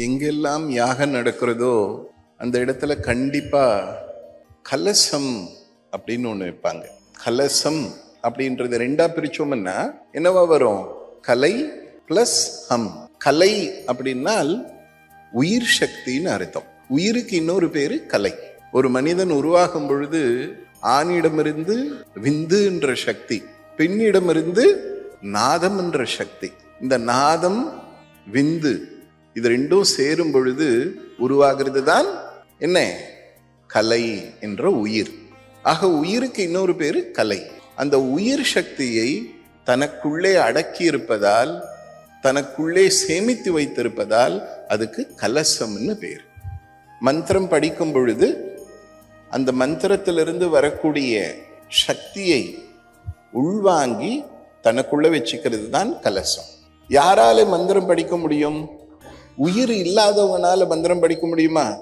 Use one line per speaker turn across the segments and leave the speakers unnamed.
எங்கெல்லாம் யாகம் நடக்கிறதோ அந்த இடத்துல கண்டிப்பாக கலசம் அப்படின்னு ஒன்று வைப்பாங்க. கலசம் அப்படின்றது ரெண்டா பிரிச்சோம்னா என்னவா வரும்? கலை பிளஸ் ஹம். கலை அப்படின்னால் உயிர் சக்தின்னு அர்த்தம். உயிருக்கு இன்னொரு பேரு கலை. ஒரு மனிதன் உருவாகும் பொழுது ஆணிடமிருந்து விந்துன்ற சக்தி பெண்ணிடமிருந்து நாதம் என்ற சக்தி. இந்த நாதம் விந்து இது ரெண்டும் சேரும் பொழுது உருவாகிறது தான் என்ன? கலை என்ற உயிர். ஆக உயிருக்கு இன்னொரு பேர் கலை. அந்த உயிர் சக்தியை தனக்குள்ளே அடக்கி இருப்பதால் தனக்குள்ளே சேமித்து வைத்திருப்பதால் அதுக்கு கலசம்னு பேர். மந்திரம் படிக்கும் பொழுது அந்த மந்திரத்திலிருந்து வரக்கூடிய சக்தியை உள்வாங்கி தனக்குள்ளே வச்சுக்கிறது தான் கலசம். யாரால மந்திரம் படிக்க முடியும்? உயிர் இல்லாதவனால மந்திரம் படிக்க முடியுமா?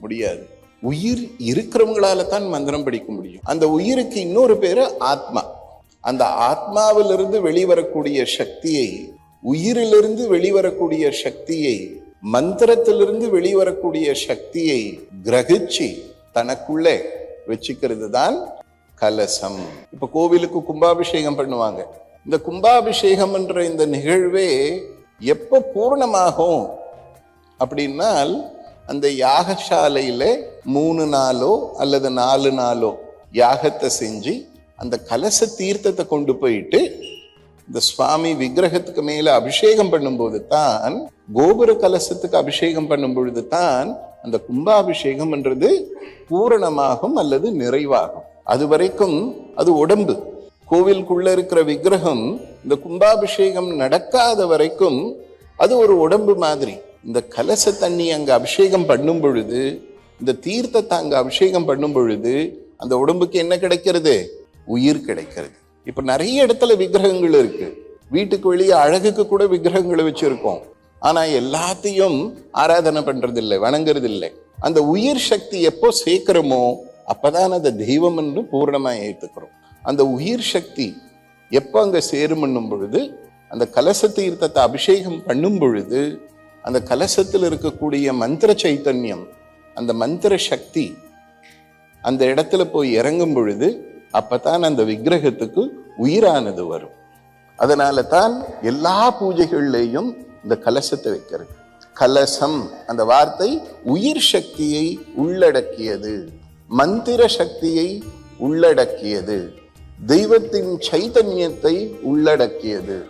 முடியாது. உயிர் இருக்கிறவங்களால தான் மந்திரம் படிக்க முடியும். அந்த உயிருக்கு இன்னொரு பேரு ஆத்மா. அந்த ஆத்மாவிலிருந்து வெளிவரக்கூடிய சக்தியை உயிரிலிருந்து வெளிவரக்கூடிய சக்தியை மந்திரத்திலிருந்து வெளிவரக்கூடிய சக்தியை கிரகிச்சு தனக்குள்ளே வச்சுக்கிறது தான் கலசம். இப்ப கோவிலுக்கு கும்பாபிஷேகம் பண்ணுவாங்க. இந்த கும்பாபிஷேகம் என்ற இந்த நிகழ்வே எப்ப பூர்ணமாகும்? அப்படின்னால் அந்த யாகசாலையில் மூணு நாளோ அல்லது நாலு நாளோ யாகத்தை செஞ்சு அந்த கலச தீர்த்தத்தை கொண்டு போயிட்டு இந்த சுவாமி விக்கிரகத்துக்கு மேலே அபிஷேகம் பண்ணும்போது தான் கோபுர கலசத்துக்கு அபிஷேகம் பண்ணும் பொழுது தான் அந்த கும்பாபிஷேகம் என்றது பூரணமாகும் அல்லது நிறைவாகும். அது வரைக்கும் அது உடம்பு. கோவிலுக்குள்ள இருக்கிற விக்கிரகம் இந்த கும்பாபிஷேகம் நடக்காத வரைக்கும் அது ஒரு உடம்பு மாதிரி. இந்த கலச தண்ணி அங்கே அபிஷேகம் பண்ணும் பொழுது இந்த தீர்த்தத்தை அங்கே அபிஷேகம் பண்ணும் பொழுது அந்த உடம்புக்கு என்ன கிடைக்கிறது? உயிர் கிடைக்கிறது. இப்போ நிறைய இடத்துல விக்கிரகங்கள் இருக்கு. வீட்டுக்கு வெளியே அழகுக்கு கூட விக்கிரகங்களை வச்சுருக்கோம். ஆனால் எல்லாத்தையும் ஆராதனை பண்றது இல்லை வணங்குறது இல்லை அந்த உயிர் சக்தி எப்போ சேர்க்கிறோமோ அப்போதான் அதை தெய்வம் என்று பூர்ணமாக ஏற்றுக்கிறோம் அந்த உயிர் சக்தி எப்போ அங்கே சேருமன்னும் பொழுது அந்த கலச தீர்த்தத்தை அபிஷேகம் பண்ணும் பொழுது அந்த கலசத்தில் இருக்கக்கூடிய மந்திர சைத்தன்யம் அந்த மந்திர சக்தி அந்த இடத்துல போய் இறங்கும் பொழுது அப்பதான் அந்த விக்கிரகத்துக்கு உயிரானது வரும். அதனால தான் எல்லா பூஜைகள்லேயும் இந்த கலசத்தை வைக்கிறது. கலசம் அந்த வார்த்தை உயிர் சக்தியை உள்ளடக்கியது. மந்திர சக்தியை உள்ளடக்கியது. தெய்வத்தின் சைதன்யத்தை உள்ளடக்கியது.